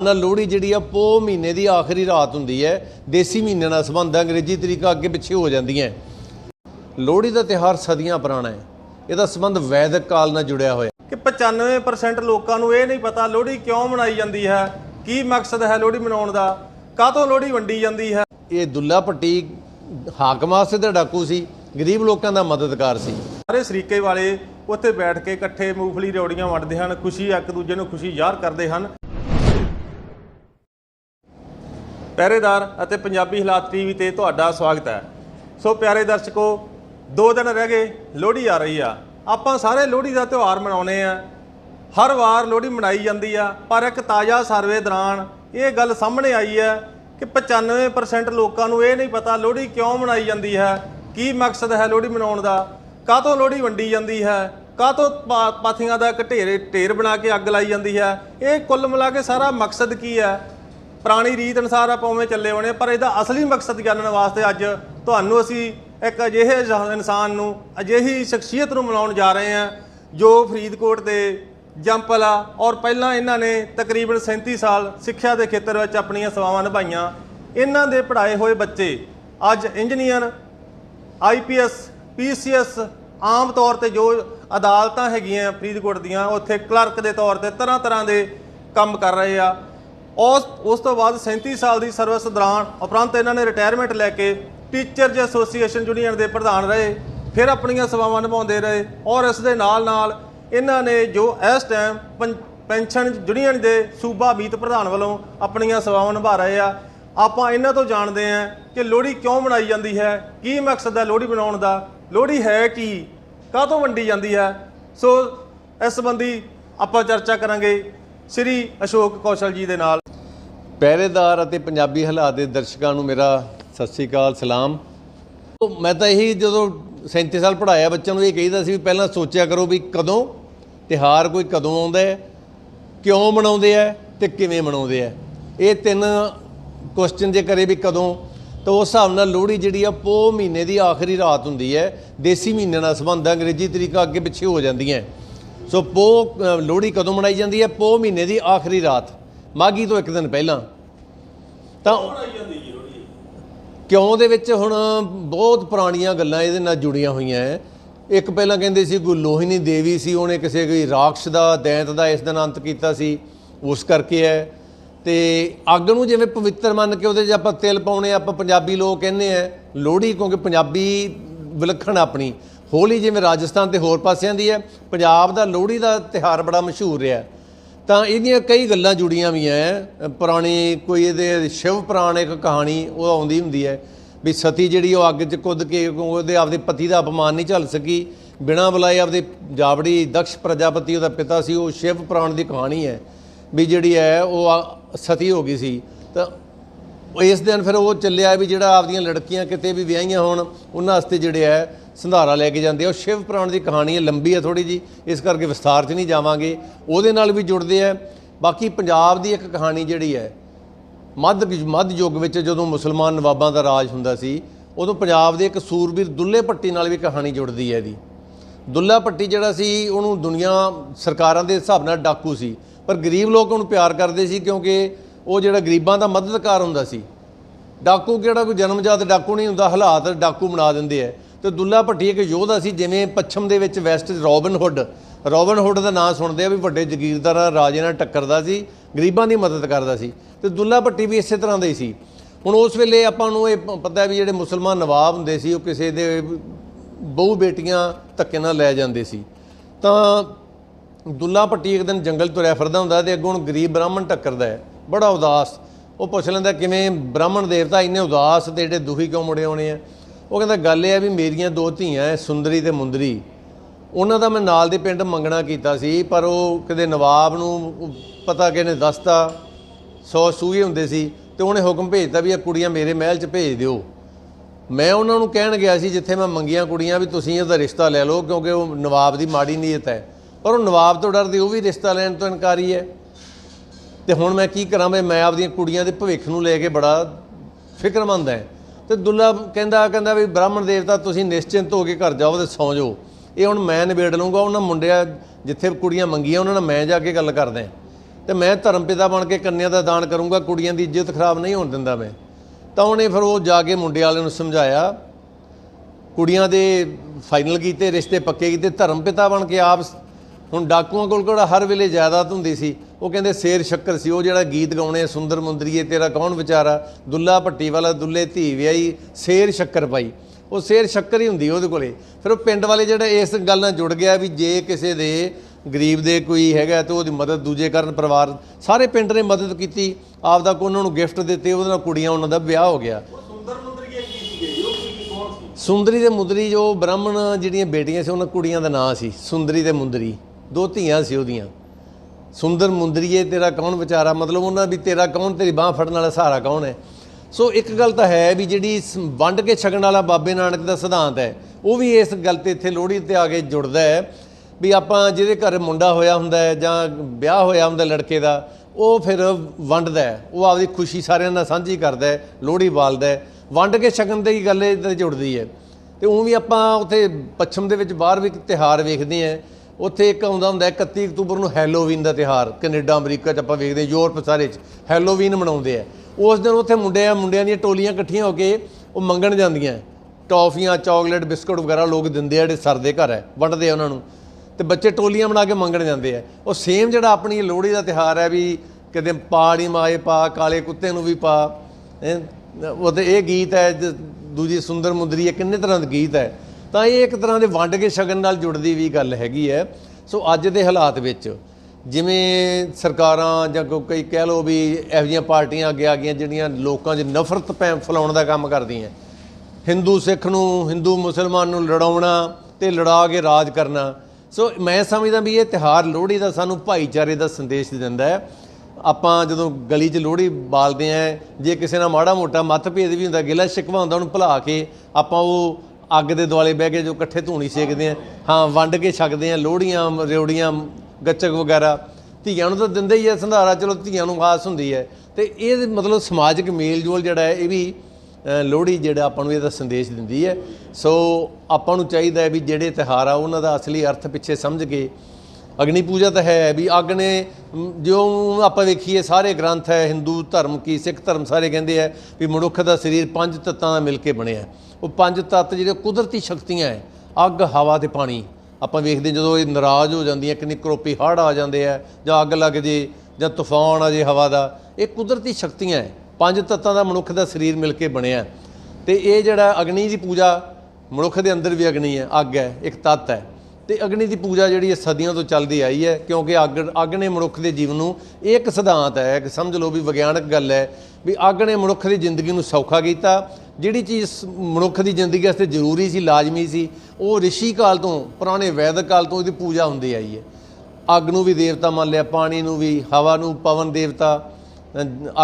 ਨਾਲ ਲੋਹੜੀ ਜਿਹੜੀ ਆ ਪੋ ਮਹੀਨੇ ਦੀ ਆਖਰੀ ਰਾਤ ਹੁੰਦੀ ਹੈ। ਦੇਸੀ ਮਹੀਨੇ ਨਾਲ ਸੰਬੰਧ ਅੰਗਰੇਜ਼ੀ ਤਰੀਕਾ ਅੱਗੇ ਪਿੱਛੇ ਹੋ ਜਾਂਦੀਆਂ ਲੋਹੜੀ ਦਾ ਤਿਹਾਰ ਸਦੀਆਂ ਪੁਰਾਣਾ ਹੈ। ਇਹਦਾ ਸੰਬੰਧ ਵੈਦਿਕ ਕਾਲ ਨਾਲ ਜੁੜਿਆ ਹੋਇਆ ਕਿ 95% ਲੋਕਾਂ ਨੂੰ ਇਹ ਨਹੀਂ ਪਤਾ ਲੋਹੜੀ ਕਿਉਂ ਮਨਾਈ ਜਾਂਦੀ ਹੈ ਕੀ ਮਕਸਦ ਹੈ ਲੋਹੜੀ ਮਨਾਉਣ ਦਾ ਕਾਹਤੋਂ ਲੋਹੜੀ ਵੰਡੀ ਜਾਂਦੀ ਹੈ। ਇਹ ਦੁੱਲਾ ਭੱਟੀ ਹਾਕਮ ਵਾਸਤੇ ਦਾ ਡਾਕੂ ਸੀ ਗਰੀਬ ਲੋਕਾਂ ਦਾ ਮਦਦਗਾਰ ਸੀ। ਸਾਰੇ ਸਰੀਕੇ ਵਾਲੇ ਉੱਥੇ ਬੈਠ ਕੇ ਇਕੱਠੇ ਮੂੰਗਫਲੀ ਰਿਉੜੀਆਂ ਵੰਡਦੇ ਹਨ ਖੁਸ਼ੀ ਇੱਕ ਦੂਜੇ ਨੂੰ ਖੁਸ਼ੀ ਜ਼ਾਹਰ ਕਰਦੇ ਹਨ। ਪਹਿਰੇਦਾਰ ਅਤੇ ਪੰਜਾਬੀ ਹਾਲਾਤ ਟੀਵੀ ਤੇ ਤੁਹਾਡਾ ਸਵਾਗਤ ਹੈ। ਸੋ ਪਿਆਰੇ ਦਰਸ਼ਕੋ, ਦੋ ਦਿਨ ਰਹਿ ਗਏ, ਲੋਹੜੀ ਆ ਰਹੀ ਆ। ਆਪਾਂ ਸਾਰੇ ਲੋਹੜੀ ਦਾ ਤਿਉਹਾਰ ਮਨਾਉਨੇ ਆ। ਹਰ ਵਾਰ ਲੋਹੜੀ ਮਨਾਈ ਜਾਂਦੀ ਆ, ਪਰ ਇੱਕ ਤਾਜ਼ਾ ਸਰਵੇ ਦੌਰਾਨ ਇਹ ਗੱਲ ਸਾਹਮਣੇ ਆਈ ਹੈ ਕਿ 95% ਲੋਕਾਂ ਨੂੰ ਇਹ ਨਹੀਂ ਪਤਾ ਲੋਹੜੀ ਕਿਉਂ ਮਨਾਈ ਜਾਂਦੀ ਹੈ, ਕੀ ਮਕਸਦ ਹੈ ਲੋਹੜੀ ਮਨਾਉਣ ਦਾ, ਕਾਹਤੋਂ ਲੋਹੜੀ ਵੰਡੀ ਜਾਂਦੀ ਹੈ, ਕਾਹਤੋਂ ਪਾ- ਪਾਥੀਆਂ ਦਾ ਇੱਕ ਢੇਰ ਢੇਰ ਬਣਾ ਕੇ ਅੱਗ ਲਾਈ ਜਾਂਦੀ ਹੈ, ਇਹ ਕੁੱਲ ਮਿਲਾ ਕੇ ਸਾਰਾ ਮਕਸਦ ਕੀ ਹੈ? ਪੁਰਾਣੀ ਰੀਤ ਅਨੁਸਾਰ ਆਪਾਂ ਉਵੇਂ ਚੱਲੇ ਹੋਣੇ ਪਰ ਇਹਦਾ ਅਸਲੀ ਮਕਸਦ ਜਾਣਨ ਵਾਸਤੇ ਅੱਜ ਤੁਹਾਨੂੰ ਅਸੀਂ ਇੱਕ ਅਜਿਹੇ ਇਨਸਾਨ ਨੂੰ, ਅਜਿਹੀ ਸ਼ਖਸੀਅਤ ਨੂੰ ਮਿਲਾਉਣ ਜਾ ਰਹੇ ਹਾਂ, ਜੋ ਫਰੀਦਕੋਟ ਦੇ ਜੰਪਲ ਆ ਔਰ ਪਹਿਲਾਂ ਇਹਨਾਂ ਨੇ ਤਕਰੀਬਨ 37 ਸਾਲ ਸਿੱਖਿਆ ਦੇ ਖੇਤਰ ਵਿੱਚ ਆਪਣੀਆਂ ਸੇਵਾਵਾਂ ਨਿਭਾਈਆਂ। ਇਹਨਾਂ ਦੇ ਪੜ੍ਹਾਏ ਹੋਏ ਬੱਚੇ ਅੱਜ ਇੰਜੀਨੀਅਰ ਆਈਪੀਐਸ ਪੀਸੀਐਸ ਆਮ ਤੌਰ ਤੇ ਜੋ ਅਦਾਲਤਾਂ ਹੈਗੀਆਂ ਫਰੀਦਕੋਟ ਦੀਆਂ, ਉੱਥੇ ਕਲਰਕ ਦੇ ਤੌਰ ਤੇ ਤਰ੍ਹਾਂ ਤਰ੍ਹਾਂ ਦੇ ਕੰਮ ਕਰ ਰਹੇ ਆ। ਉਸ ਉਸ ਤੋਂ ਬਾਅਦ 37 ਸਾਲ ਦੀ ਸਰਵਿਸ ਦੌਰਾਨ ਉਪਰੰਤ ਇਹਨਾਂ ਨੇ ਰਿਟਾਇਰਮੈਂਟ ਲੈ ਕੇ ਟੀਚਰਜ਼ ਐਸੋਸੀਏਸ਼ਨ ਯੂਨੀਅਨ ਦੇ ਪ੍ਰਧਾਨ ਰਹੇ, ਫਿਰ ਆਪਣੀਆਂ ਸੇਵਾਵਾਂ ਨਿਭਾਉਂਦੇ ਰਹੇ ਔਰ ਇਸ ਦੇ ਨਾਲ ਨਾਲ ਇਹਨਾਂ ਨੇ ਜੋ ਇਸ ਟਾਈਮ ਪੰ- ਪੈਨਸ਼ਨ ਯੂਨੀਅਨ ਦੇ ਸੂਬਾ ਮੀਤ ਪ੍ਰਧਾਨ ਵੱਲੋਂ ਆਪਣੀਆਂ ਸੇਵਾਵਾਂ ਨਿਭਾ ਰਹੇ ਆ, ਆਪਾਂ ਇਹਨਾਂ ਤੋਂ ਜਾਣਦੇ ਹਾਂ ਕਿ ਲੋਹੜੀ ਕਿਉਂ ਮਨਾਈ ਜਾਂਦੀ ਹੈ, ਕੀ ਮਕਸਦ ਹੈ ਲੋਹੜੀ ਮਨਾਉਣ ਦਾ, ਲੋਹੜੀ ਹੈ ਕੀ, ਕਾਹਤੋਂ ਵੰਡੀ ਜਾਂਦੀ ਹੈ? ਸੋ ਇਸ ਸੰਬੰਧੀ ਆਪਾਂ ਚਰਚਾ ਕਰਾਂਗੇ ਸ੍ਰੀ ਅਸ਼ੋਕ ਕੌਸ਼ਲ ਜੀ ਦੇ ਨਾਲ। ਪਹਿਰੇਦਾਰ ਅਤੇ ਪੰਜਾਬੀ ਹਾਲਾਤ ਦੇ ਦਰਸ਼ਕਾਂ ਨੂੰ ਮੇਰਾ ਸਤਿ ਸ੍ਰੀ ਅਕਾਲ, ਸਲਾਮ। ਉਹ ਮੈਂ ਤਾਂ ਇਹੀ ਜਦੋਂ 37 ਸਾਲ ਪੜਾਇਆ ਬੱਚਿਆਂ ਨੂੰ ਇਹ ਕਹੀਦਾ ਸੀ ਵੀ ਪਹਿਲਾਂ ਸੋਚਿਆ ਕਰੋ ਵੀ ਕਦੋਂ ਤਿਹਾਰ ਕੋਈ ਕਦੋਂ ਆਉਂਦਾ ਹੈ, ਕਿਉਂ ਮਨਾਉਂਦੇ ਆ ਤੇ ਕਿਵੇਂ ਮਨਾਉਂਦੇ ਆ ਇਹ ਤਿੰਨ ਕੁਐਸਚਨ ਜੇ ਕਰੇ ਵੀ ਕਦੋਂ, ਤਾਂ ਉਸ ਹਿਸਾਬ ਨਾਲ ਲੋਹੜੀ ਜਿਹੜੀ ਆ ਪੋ ਮਹੀਨੇ ਦੀ ਆਖਰੀ ਰਾਤ ਹੁੰਦੀ ਹੈ। ਦੇਸੀ ਮਹੀਨੇ ਨਾਲ ਸੰਬੰਧ ਅੰਗਰੇਜ਼ੀ ਤਰੀਕਾ ਅੱਗੇ ਪਿੱਛੇ ਹੋ ਜਾਂਦੀਆਂ। ਸੋ ਪੋ ਲੋਹੜੀ ਕਦੋਂ ਮਨਾਈ ਜਾਂਦੀ ਹੈ? ਪੋ ਮਹੀਨੇ ਦੀ ਆਖਰੀ ਰਾਤ। ਮਾਘੀ ਤੋਂ ਇੱਕ ਦਿਨ ਪਹਿਲਾਂ। ਤਾਂ ਕਿਉਂ ਦੇ ਵਿੱਚ ਹੁਣ ਬਹੁਤ ਪੁਰਾਣੀਆਂ ਗੱਲਾਂ ਇਹਦੇ ਨਾਲ ਜੁੜੀਆਂ ਹੋਈਆਂ ਹੈ ਇੱਕ ਪਹਿਲਾਂ ਕਹਿੰਦੇ ਸੀ ਕੋਈ ਲੋਹਿਨੀ ਦੇਵੀ ਸੀ, ਉਹਨੇ ਕਿਸੇ ਕੋਈ ਰਾਖਸ਼ ਦਾ, ਦੈਂਤ ਦਾ ਇਸ ਦਿਨ ਅੰਤ ਕੀਤਾ ਸੀ, ਉਸ ਕਰਕੇ ਹੈ ਤੇ ਅੱਗ ਨੂੰ ਜਿਵੇਂ ਪਵਿੱਤਰ ਮੰਨ ਕੇ ਉਹਦੇ 'ਚ ਆਪਾਂ ਤਿਲ ਪਾਉਣੇ, ਆਪਾਂ ਪੰਜਾਬੀ ਲੋਕ ਕਹਿੰਦੇ ਆ ਲੋਹੜੀ ਕਿਉਂਕਿ ਪੰਜਾਬੀ ਵਿਲੱਖਣ ਆਪਣੀ। ਹੋਲੀ ਜਿਵੇਂ ਰਾਜਸਥਾਨ ਤੇ ਹੋਰ ਪਾਸਿਆਂ ਦੀ ਹੈ ਪੰਜਾਬ ਦਾ ਲੋਹੜੀ ਦਾ ਤਿਹਾਰ ਬੜਾ ਮਸ਼ਹੂਰ ਰਿਹਾ। ਤਾਂ ਇਹਦੀਆਂ ਕਈ ਗੱਲਾਂ ਜੁੜੀਆਂ ਵੀ ਐ। ਪੁਰਾਣੀ ਕੋਈ ਇਹਦੇ ਸ਼ਿਵ ਪੁਰਾਣ ਇੱਕ ਕਹਾਣੀ ਉਹ ਆਉਂਦੀ ਹੁੰਦੀ ਹੈ ਵੀ ਸਤੀ ਜਿਹੜੀ ਉਹ ਅੱਗ 'ਚ ਕੁੱਦ ਕੇ ਉਹਦੇ ਆਪਦੇ ਪਤੀ ਦਾ ਅਪਮਾਨ ਨਹੀਂ ਝੱਲ ਸਕੀ। ਬਿਨਾਂ ਬੁਲਾਏ ਆਪਦੇ ਜਾਵੜੀ ਦਕਸ਼ ਪ੍ਰਜਾਪਤੀ ਉਹਦਾ ਪਿਤਾ ਸੀ, ਉਹ ਸ਼ਿਵ ਪੁਰਾਣ ਦੀ ਕਹਾਣੀ ਹੈ ਵੀ ਜਿਹੜੀ ਹੈ ਉਹ ਆ- ਸਤੀ ਹੋ ਗਈ ਸੀ। ਤਾਂ ਇਸ ਦਿਨ ਫਿਰ ਉਹ ਚੱਲਿਆ ਵੀ ਜਿਹੜਾ ਆਪਦੀਆਂ ਲੜਕੀਆਂ ਕਿਤੇ ਵੀ ਵਿਆਹੀਆਂ ਹੋਣ, ਉਹਨਾਂ ਵਾਸਤੇ ਜਿਹੜੇ ਹੈ ਸੰਧਾਰਾ ਲੈ ਕੇ ਜਾਂਦੇ ਆ। ਉਹ ਸ਼ਿਵ ਪੁਰਾਣ ਦੀ ਕਹਾਣੀ ਹੈ, ਲੰਬੀ ਹੈ ਥੋੜੀ ਜੀ। ਇਸ ਕਰਕੇ ਵਿਸਥਾਰ 'ਚ ਨਹੀਂ ਜਾਵਾਂਗੇ। ਉਹਦੇ ਨਾਲ ਵੀ ਜੁੜਦੇ ਆ। ਬਾਕੀ ਪੰਜਾਬ ਦੀ ਇੱਕ ਕਹਾਣੀ ਜਿਹੜੀ ਹੈ, ਮੱਧ ਮੱਧ ਯੁੱਗ ਵਿੱਚ ਜਦੋਂ ਮੁਸਲਮਾਨ ਨਵਾਬਾਂ ਦਾ ਰਾਜ ਹੁੰਦਾ ਸੀ, ਉਦੋਂ ਪੰਜਾਬ ਦੇ ਇੱਕ ਸੂਰਬੀਰ ਦੁੱਲੇ ਭੱਟੀ ਨਾਲ ਵੀ ਕਹਾਣੀ ਜੁੜਦੀ ਹੈ ਇਹਦੀ। ਦੁੱਲਾ ਭੱਟੀ ਜਿਹੜਾ ਸੀ, ਉਹਨੂੰ ਦੁਨੀਆ ਸਰਕਾਰਾਂ ਦੇ ਹਿਸਾਬ ਨਾਲ ਡਾਕੂ ਸੀ। ਪਰ ਗਰੀਬ ਲੋਕ ਉਹਨੂੰ ਪਿਆਰ ਕਰਦੇ ਸੀ ਕਿਉਂਕਿ ਉਹ ਜਿਹੜਾ ਗਰੀਬਾਂ ਦਾ ਮਦਦਕਾਰ ਹੁੰਦਾ ਸੀ। ਡਾਕੂ ਕਿਹੜਾ ਕੋਈ ਜਨਮਜਾਤ ਡਾਕੂ ਨਹੀਂ ਹੁੰਦਾ, ਹਾਲਾਤ ਡਾਕੂ ਬਣਾ ਦਿੰਦੇ ਆ। ਤੇ ਦੁੱਲਾ ਭੱਟੀ ਇੱਕ ਯੋਧਾ ਸੀ, ਜਿਵੇਂ ਪੱਛਮ ਦੇ ਵਿੱਚ west Robin Hood. Robin Hood ਦਾ ਨਾਮ ਸੁਣਦੇ ਆ ਵੀ ਵੱਡੇ ਜ਼ਗੀਰਦਾਰਾਂ ਰਾਜੇ ਨਾਲ ਟੱਕਰਦਾ ਸੀ, ਗਰੀਬਾਂ ਦੀ ਮਦਦ ਕਰਦਾ ਸੀ। ਤੇ ਦੁੱਲਾ ਭੱਟੀ ਵੀ ਇਸੇ ਤਰ੍ਹਾਂ ਦਾ ਹੀ ਸੀ। ਹੁਣ ਉਸ ਵੇਲੇ ਆਪਾਂ ਨੂੰ ਇਹ ਪਤਾ ਵੀ ਜਿਹੜੇ ਮੁਸਲਮਾਨ ਨਵਾਬ ਹੁੰਦੇ ਸੀ, ਉਹ ਕਿਸੇ ਦੇ ਬਹੁ ਬੇਟੀਆਂ ਧੱਕੇ ਨਾਲ ਲੈ ਜਾਂਦੇ ਸੀ। ਤਾਂ ਦੁੱਲਾ ਭੱਟੀ ਇੱਕ ਦਿਨ ਜੰਗਲ ਤੁਰਿਆ ਫਿਰਦਾ ਹੁੰਦਾ ਤੇ ਅੱਗੋਂ ਗਰੀਬ ਬ੍ਰਾਹਮਣ ਟੱਕਰਦਾ ਹੈ। ਬੜਾ ਉਦਾਸ। ਉਹ ਪੁੱਛ ਲੈਂਦਾ, ਕਿਵੇਂ ਬ੍ਰਾਹਮਣ ਦੇਵਤਾ ਇੰਨੇ ਉਦਾਸ ਤੇ ਜਿਹੜੇ ਦੁਖੀ ਕਿਉਂ ਮੁੜੇ ਆਉਣੇ ਆ? ਉਹ ਕਹਿੰਦਾ, ਗੱਲ ਇਹ ਹੈ ਵੀ ਮੇਰੀਆਂ ਦੋ ਧੀਆਂ ਸੁੰਦਰੀ ਤੇ ਮੁੰਦਰੀ। ਉਹਨਾਂ ਦਾ ਮੈਂ ਨਾਲ ਦੇ ਪਿੰਡ ਮੰਗਣਾ ਕੀਤਾ ਸੀ, ਪਰ ਉਹ ਕਿਤੇ ਨਵਾਬ ਨੂੰ ਪਤਾ ਕਿਹਨੇ ਦੱਸਤਾ, ਸੌ ਸੂਹੇ ਹੁੰਦੇ ਸੀ, ਤੇ ਉਹਨੇ ਹੁਕਮ ਭੇਜਤਾ ਵੀ ਇਹ ਕੁੜੀਆਂ ਮੇਰੇ ਮਹਿਲ 'ਚ ਭੇਜ ਦਿਓ। ਮੈਂ ਉਹਨਾਂ ਨੂੰ ਕਹਿਣ ਗਿਆ ਸੀ, ਜਿੱਥੇ ਮੈਂ ਮੰਗੀਆਂ ਕੁੜੀਆਂ, ਵੀ ਤੁਸੀਂ ਇਹਦਾ ਰਿਸ਼ਤਾ ਲੈ ਲਓ, ਕਿਉਂਕਿ ਉਹ ਨਵਾਬ ਦੀ ਮਾੜੀ ਨੀਅਤ ਹੈ ਪਰ ਉਹ ਨਵਾਬ ਤੋਂ ਡਰਦੀ, ਉਹ ਵੀ ਰਿਸ਼ਤਾ ਲੈਣ ਤੋਂ ਇਨਕਾਰੀ ਹੈ ਤੇ ਹੁਣ ਮੈਂ ਕੀ ਕਰਾਂ ਵੀ ਮੈਂ ਆਪਦੀਆਂ ਕੁੜੀਆਂ ਦੇ ਭਵਿੱਖ ਨੂੰ ਲੈ ਕੇ ਬੜਾ ਫਿਕਰਮੰਦ ਹਾਂ ਤੇ ਦੁੱਲਾ ਕਹਿੰਦਾ ਕਹਿੰਦਾ ਵੀ ਬ੍ਰਾਹਮਣ ਦੇਵਤਾ ਤੁਸੀਂ ਨਿਸ਼ਚਿੰਤ ਹੋ ਕੇ ਘਰ ਜਾਓ ਤੇ ਸੌਂ ਜਾਓ। ਇਹ ਹੁਣ ਮੈਂ ਨਿਬੇੜ ਲਊਂਗਾ, ਉਹਨਾਂ ਮੁੰਡਿਆਂ ਜਿੱਥੇ ਕੁੜੀਆਂ ਮੰਗੀਆਂ, ਉਹਨਾਂ ਨਾਲ ਮੈਂ ਜਾ ਕੇ ਗੱਲ ਕਰਦਾ ਤੇ ਮੈਂ ਧਰਮ ਪਿਤਾ ਬਣ ਕੇ ਕੰਨਿਆ ਦਾ ਦਾਨ ਕਰੂੰਗਾ, ਕੁੜੀਆਂ ਦੀ ਇੱਜ਼ਤ ਖਰਾਬ ਨਹੀਂ ਹੋਣ ਦਿੰਦਾ ਮੈਂ। ਤਾਂ ਉਹਨੇ ਫਿਰ ਉਹ ਜਾ ਕੇ ਮੁੰਡੇ ਵਾਲਿਆਂ ਨੂੰ ਸਮਝਾਇਆ। ਕੁੜੀਆਂ ਦੇ ਫਾਈਨਲ ਕੀਤੇ, ਰਿਸ਼ਤੇ ਪੱਕੇ ਕੀਤੇ ਧਰਮ ਪਿਤਾ ਬਣ ਕੇ ਆਪ ਹੁਣ ਡਾਕੂਆਂ ਕੋਲ ਕੋਲ ਹਰ ਵੇਲੇ ਜਾਇਦਾਦ ਹੁੰਦੀ ਸੀ। ਉਹ ਕਹਿੰਦੇ ਸ਼ੇਰ ਸ਼ੱਕਰ ਸੀ ਉਹ ਜਿਹੜਾ ਗੀਤ ਗਾਉਣੇ ਸੁੰਦਰ ਮੁੰਦਰੀਏ ਤੇਰਾ ਕੌਣ ਵਿਚਾਰਾ? ਦੁੱਲਾ ਭੱਟੀ ਵਾਲਾ ਦੁੱਲੇ ਧੀ ਵਿਆਹੀ ਸ਼ੇਰ ਸ਼ੱਕਰ ਪਾਈ। ਉਹ ਸ਼ੇਰ ਸ਼ੱਕਰ ਹੀ ਹੁੰਦੀ ਉਹਦੇ ਕੋਲੇ। ਫਿਰ ਉਹ ਪਿੰਡ ਵਾਲੇ ਜਿਹੜਾ ਇਸ ਗੱਲ ਨਾਲ ਜੁੜ ਗਿਆ ਵੀ ਜੇ ਕਿਸੇ ਦੇ ਗਰੀਬ ਦੇ ਕੋਈ ਹੈਗਾ ਤੇ ਉਹਦੀ ਮਦਦ ਦੂਜੇ ਕਰਨ ਪਰਿਵਾਰ ਸਾਰੇ ਪਿੰਡ ਨੇ ਮਦਦ ਕੀਤੀ। ਆਪਦਾ ਕੋ ਉਹਨਾਂ ਨੂੰ ਗਿਫਟ ਦਿੱਤੇ ਉਹਦੇ ਨਾਲ ਕੁੜੀਆਂ ਉਹਨਾਂ ਦਾ ਵਿਆਹ ਹੋ ਗਿਆ। ਸੁੰਦਰੀ ਤੇ ਮੁੰਦਰੀ ਜੋ ਬ੍ਰਾਹਮਣ ਜਿਹੜੀਆਂ ਬੇਟੀਆਂ ਸੀ ਉਹਨਾਂ ਕੁੜੀਆਂ ਦਾ ਨਾਂ ਸੀ ਸੁੰਦਰੀ ਤੇ ਮੁੰਦਰੀ। ਦੋ ਧੀਆਂ ਸੀ ਉਹਦੀਆਂ। ਸੁੰਦਰ ਮੁੰਦਰੀਏ ਤੇਰਾ ਕੌਣ ਵਿਚਾਰਾ? ਮਤਲਬ ਉਹਨਾਂ ਵੀ ਤੇਰਾ ਕੌਣ, ਤੇਰੀ ਬਾਹ ਫੜਨ ਵਾਲਾ ਸਹਾਰਾ ਕੌਣ ਹੈ? ਸੋ ਇੱਕ ਗੱਲ ਤਾਂ ਹੈ ਵੀ ਜਿਹੜੀ ਸ- ਵੰਡ ਕੇ ਛਕਣ ਵਾਲਾ ਬਾਬੇ ਨਾਨਕ ਦਾ ਸਿਧਾਂਤ ਹੈ, ਉਹ ਵੀ ਇਸ ਗੱਲ ਤੇ ਇੱਥੇ ਲੋਹੜੀ ਤੇ ਆ ਕੇ ਜੁੜਦਾ ਹੈ ਵੀ ਆਪਾਂ ਜਿਹਦੇ ਘਰ ਮੁੰਡਾ ਹੋਇਆ ਹੁੰਦਾ ਹੈ ਜਾਂ ਵਿਆਹ ਹੋਇਆ ਹੁੰਦਾ ਲੜਕੇ ਦਾ, ਉਹ ਫਿਰ ਵੰਡਦਾ ਹੈ, ਉਹ ਆਪਦੀ ਖੁਸ਼ੀ ਸਾਰਿਆਂ ਨਾਲ ਸਾਂਝੀ ਕਰਦਾ ਹੈ, ਲੋਹੜੀ ਬਾਲਦਾ ਹੈ। ਵੰਡ ਕੇ ਛਕਣ ਦੀ ਗੱਲ ਇਹ ਤੇ ਜੁੜਦੀ ਹੈ। ਤੇ ਉਹ ਵੀ ਆਪਾਂ ਉੱਥੇ ਪੱਛਮ ਦੇ ਵਿੱਚ ਬਾਹਰ ਵੀ ਇੱਕ ਤਿਉਹਾਰ ਵੇਖਦੇ ਆ ਉੱਥੇ ਇੱਕ ਆਉਂਦਾ ਹੁੰਦਾ ਹੈ 31 ਅਕਤੂਬਰ ਨੂੰ ਹੈਲੋਵੀਨ ਦਾ ਤਿਉਹਾਰ ਕੈਨੇਡਾ ਅਮਰੀਕਾ 'ਚ ਆਪਾਂ ਵੇਖਦੇ ਹਾਂ, ਯੂਰਪ ਸਾਰੇ 'ਚ ਹੈਲੋਵੀਨ ਮਨਾਉਂਦੇ ਆ। ਉਸ ਦਿਨ ਉੱਥੇ ਮੁੰਡੇ ਆ ਮੁੰਡਿਆਂ ਦੀਆਂ ਟੋਲੀਆਂ ਇਕੱਠੀਆਂ ਹੋ ਕੇ ਉਹ ਮੰਗਣ ਜਾਂਦੀਆਂ ਟੌਫੀਆਂ ਚਾਕਲੇਟ ਬਿਸਕੁਟ ਵਗੈਰਾ ਲੋਕ ਦਿੰਦੇ ਆ ਜਿਹੜੇ ਸਰ ਦੇ ਘਰ ਹੈ ਵੰਡਦੇ ਆ ਉਹਨਾਂ ਨੂੰ। ਤੇ ਬੱਚੇ ਟੋਲੀਆਂ ਬਣਾ ਕੇ ਮੰਗਣ ਜਾਂਦੇ ਆ। ਉਹ ਸੇਮ ਜਿਹੜਾ ਆਪਣੀ ਲੋਹੜੀ ਦਾ ਤਿਉਹਾਰ ਹੈ ਵੀ ਕਿਤੇ ਪਾੜੀ ਮਾਏ ਪਾ ਕਾਲੇ ਕੁੱਤੇ ਨੂੰ ਵੀ ਪਾ ਉਹਦੇ ਇਹ ਗੀਤ ਹੈ ਦੂਜੀ ਸੁੰਦਰ ਮੁੰਦਰੀ ਹੈ ਕਿੰਨੇ ਤਰ੍ਹਾਂ ਦੇ ਗੀਤ ਹੈ। ਤਾਂ ਇਹ ਇੱਕ ਤਰ੍ਹਾਂ ਦੇ ਵੰਡ ਕੇ ਸ਼ਗਨ ਨਾਲ ਜੁੜਦੀ ਵੀ ਗੱਲ ਹੈਗੀ ਹੈ। ਸੋ ਅੱਜ ਦੇ ਹਾਲਾਤ ਵਿੱਚ ਜਿਵੇਂ ਸਰਕਾਰਾਂ ਜਾਂ ਕੋ- ਕਈ ਕਹਿ ਲਓ ਵੀ ਇਹੋ ਜਿਹੀਆਂ ਪਾਰਟੀਆਂ ਅੱਗੇ ਆ ਗਈਆਂ ਜਿਹੜੀਆਂ ਲੋਕਾਂ 'ਚ ਨਫ਼ਰਤ ਪੈ ਫੈਲਾਉਣ ਦਾ ਕੰਮ ਕਰਦੀਆਂ ਹਿੰਦੂ ਸਿੱਖ ਨੂੰ, ਹਿੰਦੂ ਮੁਸਲਮਾਨ ਨੂੰ ਲੜਾਉਣਾ ਤੇ ਲੜਾ ਕੇ ਰਾਜ ਕਰਨਾ। ਸੋ ਮੈਂ ਸਮਝਦਾ ਵੀ ਇਹ ਤਿਹਾਰ ਲੋਹੜੀ ਦਾ ਸਾਨੂੰ ਭਾਈਚਾਰੇ ਦਾ ਸੰਦੇਸ਼ ਦਿੰਦਾ ਹੈ। ਆਪਾਂ ਜਦੋਂ ਗਲੀ 'ਚ ਲੋਹੜੀ ਬਾਲਦੇ ਆਂ ਜੇ ਕਿਸੇ ਨਾਲ ਮਾੜਾ ਮੋਟਾ ਮਤਭੇਦ ਵੀ ਹੁੰਦਾ, ਗਿਲਾ ਸ਼ਿਕਵਾ ਹੁੰਦਾ, ਉਹਨੂੰ ਭੁਲਾ ਕੇ ਆਪਾਂ ਉਹ ਅੱਗ ਦੇ ਦੁਆਲੇ ਬਹਿ ਕੇ ਜੋ ਇਕੱਠੇ ਧੂਣੀ ਸੇਕਦੇ ਆਂ, ਹਾਂ, ਵੰਡ ਕੇ ਛਕਦੇ ਆਂ, ਲੋਹੜੀਆਂ ਰਿਉੜੀਆਂ ਗੱਚਕ ਵਗੈਰਾ। ਧੀਆਂ ਨੂੰ ਤਾਂ ਦਿੰਦੇ ਹੀ ਆ ਸੰਧਾਰਾ, ਚਲੋ ਧੀਆਂ ਨੂੰ ਆਸ ਹੁੰਦੀ ਹੈ। ਤੇ ਇਹ ਮਤਲਬ ਸਮਾਜਿਕ ਮੇਲ ਜੋਲ ਜਿਹੜਾ ਹੈ, ਇਹ ਵੀ ਲੋਹੜੀ ਜਿਹੜਾ ਆਪਾਂ ਨੂੰ ਇਹਦਾ ਸੰਦੇਸ਼ ਦਿੰਦੀ ਹੈ। ਸੋ ਆਪਾਂ ਨੂੰ ਚਾਹੀਦਾ ਹੈ ਵੀ ਜਿਹੜੇ ਤਿਉਹਾਰ ਆ, ਉਹਨਾਂ ਦਾ ਅਸਲੀ ਅਰਥ ਪਿੱਛੇ ਸਮਝ ਕੇ ਅਗਨੀ ਪੂਜਾ ਤਾਂ ਹੈ ਵੀ ਅੱਗ ਨੇ ਮ, ਜੋ ਆਪਾਂ ਵੇਖੀਏ ਸਾਰੇ ਗ੍ਰੰਥ ਹੈ ਹਿੰਦੂ ਧਰਮ ਕੀ ਸਿੱਖ ਧਰਮ ਸਾਰੇ ਕਹਿੰਦੇ ਆ ਵੀ ਮਨੁੱਖ ਦਾ ਸਰੀਰ ਪੰਜ ਤੱਤਾਂ ਦਾ ਮਿਲ ਕੇ ਬਣਿਆ ਉਹ ਪੰਜ ਤੱਤ ਜਿਹੜੇ ਕੁਦਰਤੀ ਸ਼ਕਤੀਆਂ ਹੈ ਅੱਗ ਹਵਾ ਤੇ ਪਾਣੀ। ਆਪਾਂ ਵੇਖਦੇ ਜਦੋਂ ਇਹ ਨਾਰਾਜ਼ ਹੋ ਜਾਂਦੀਆਂ ਕਿੰਨੀ ਕਰੋਪੀ ਹੜ੍ਹ ਆ ਜਾਂਦੇ ਆ ਜਾਂ ਅੱਗ ਲੱਗ ਜੇ ਜਾਂ ਤੂਫਾਨ ਆ ਜੇ ਹਵਾ ਦਾ ਇਹ ਕੁਦਰਤੀ ਸ਼ਕਤੀਆਂ ਹੈ। ਪੰਜ ਤੱਤਾਂ ਦਾ ਮਨੁੱਖ ਦਾ ਸਰੀਰ ਮਿਲ ਕੇ ਬਣਿਆ ਤੇ ਇਹ ਜਿਹੜਾ ਅਗਨੀ ਦੀ ਪੂਜਾ ਮਨੁੱਖ ਦੇ ਅੰਦਰ ਵੀ ਅਗਨੀ ਹੈ ਅੱਗ ਹੈ ਇੱਕ ਤੱਤ ਹੈ। ਤੇ ਅਗਨੀ ਦੀ ਪੂਜਾ ਜਿਹੜੀ ਹੈ ਸਦੀਆਂ ਤੋਂ ਚੱਲਦੀ ਆਈ ਹੈ, ਕਿਉਂਕਿ ਅੱਗ ਅੱਗ ਨੇ ਮਨੁੱਖ ਦੇ ਜੀਵਨ ਨੂੰ ਇਹ ਇੱਕ ਸਿਧਾਂਤ ਹੈ ਕਿ ਸਮਝ ਲਓ ਵੀ ਵਿਗਿਆਨਕ ਗੱਲ ਹੈ, ਵੀ ਅੱਗ ਨੇ ਮਨੁੱਖ ਦੀ ਜ਼ਿੰਦਗੀ ਨੂੰ ਸੌਖਾ ਕੀਤਾ। ਜਿਹੜੀ ਚੀਜ਼ ਮਨੁੱਖ ਦੀ ਜ਼ਿੰਦਗੀ ਵਾਸਤੇ ਜ਼ਰੂਰੀ ਸੀ, ਲਾਜ਼ਮੀ ਸੀ, ਉਹ ਰਿਸ਼ੀ ਕਾਲ ਤੋਂ, ਪੁਰਾਣੇ ਵੈਦਿਕ ਕਾਲ ਤੋਂ ਇਹਦੀ ਪੂਜਾ ਹੁੰਦੀ ਆਈ ਹੈ। ਅੱਗ ਨੂੰ ਵੀ ਦੇਵਤਾ ਮੰਨ ਲਿਆ, ਪਾਣੀ ਨੂੰ ਵੀ, ਹਵਾ ਨੂੰ ਪਵਨ ਦੇਵਤਾ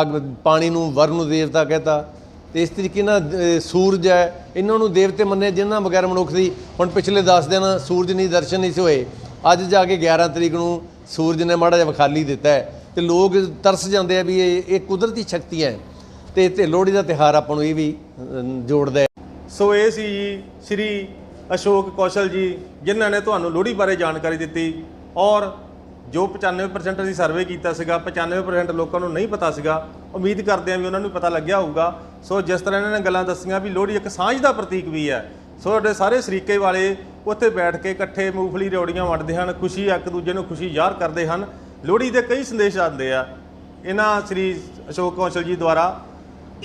ਅੱਗ ਪਾਣੀ ਨੂੰ ਵਰਨ ਨੂੰ ਦੇਵਤਾ ਕਹਤਾ। ਤੇ ਇਸ ਤਰੀਕੇ ਨਾਲ ਸੂਰਜ ਹੈ, ਇਹਨਾਂ ਨੂੰ ਦੇਵਤੇ ਮੰਨੇ ਜਿਨ੍ਹਾਂ ਬਗੈਰ ਮਨੁੱਖ ਦੀ, ਹੁਣ ਪਿਛਲੇ 10 ਦਿਨ ਸੂਰਜ ਨਹੀਂ ਦਰਸ਼ਨ ਨਹੀਂ ਸੀ ਹੋਏ, ਅੱਜ ਜਾ ਕੇ 11 ਤਰੀਕ ਨੂੰ ਸੂਰਜ ਨੇ ਮਾੜਾ ਜਿਹਾ ਵਿਖਾਲੀ ਦਿੱਤਾ ਹੈ। ਤੇ ਲੋਕ ਤਰਸ ਜਾਂਦੇ ਆ ਵੀ ਇਹ ਇਹ ਕੁਦਰਤੀ ਸ਼ਕਤੀਆਂ ਹੈ। ਤੇ ਤੇ ਲੋਹੜੀ ਦਾ ਤਿਹਾਰ ਆਪਾਂ ਨੂੰ ਇਹ ਵੀ ਜੋੜਦਾ ਸੋ ਇਹ ਸੀ ਜੀ ਸ੍ਰੀ ਅਸ਼ੋਕ ਕੌਸ਼ਲ ਜੀ, ਜਿਨ੍ਹਾਂ ਨੇ ਤੁਹਾਨੂੰ ਲੋਹੜੀ ਬਾਰੇ ਜਾਣਕਾਰੀ ਦਿੱਤੀ ਔਰ ਜੋ 95% ਅਸੀਂ ਸਰਵੇ ਕੀਤਾ ਸੀਗਾ 95% ਲੋਕਾਂ ਨੂੰ ਨਹੀਂ ਪਤਾ ਸੀਗਾ। ਉਮੀਦ ਕਰਦੇ ਹਾਂ ਵੀ ਉਹਨਾਂ ਨੂੰ ਪਤਾ ਲੱਗਿਆ ਹੋਊਗਾ। ਸੋ ਜਿਸ ਤਰ੍ਹਾਂ ਇਹਨਾਂ ਨੇ ਗੱਲਾਂ ਦੱਸੀਆਂ ਵੀ ਲੋਹੜੀ ਇੱਕ ਸਾਂਝ ਦਾ ਪ੍ਰਤੀਕ ਵੀ ਹੈ। ਸੋ ਸਾਡੇ ਸਾਰੇ ਸਰੀਕੇ ਵਾਲੇ ਉੱਥੇ ਬੈਠ ਕੇ ਇਕੱਠੇ ਮੂੰਗਫਲੀ ਰਿਓੜੀਆਂ ਵੰਡਦੇ ਹਨ, ਖੁਸ਼ੀ ਇੱਕ ਦੂਜੇ ਨੂੰ ਖੁਸ਼ੀ ਜ਼ਾਹਰ ਕਰਦੇ ਹਨ। ਲੋਹੜੀ ਦੇ ਕਈ ਸੰਦੇਸ਼ ਆਉਂਦੇ ਆ। ਇਹਨਾਂ ਸ੍ਰੀ ਅਸ਼ੋਕ ਕੌਂਸਲ ਜੀ ਦੁਆਰਾ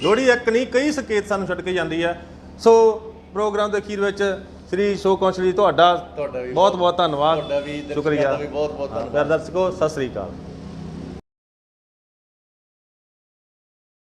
ਲੋਹੜੀ ਇੱਕ ਨਹੀਂ, ਕਈ ਸੰਕੇਤ ਸਾਨੂੰ ਛੱਡ ਕੇ ਜਾਂਦੀ ਹੈ। ਸੋ ਪ੍ਰੋਗਰਾਮ ਦੇ ਅਖੀਰ ਵਿੱਚ ਸ੍ਰੀ ਅਸ਼ੋਕ ਕੌਸ਼ਲ ਜੀ ਤੁਹਾਡਾ ਤੁਹਾਡਾ ਵੀ ਬਹੁਤ ਬਹੁਤ ਧੰਨਵਾਦ। ਤੁਹਾਡਾ ਵੀ ਸ਼ੁਕਰੀਆ। ਵੀ ਬਹੁਤ ਬਹੁਤ ਧੰਨਵਾਦ। ਪਿਆਰੇ ਦਰਸ਼ਕੋ ਸਤਿ ਸ੍ਰੀ ਅਕਾਲ।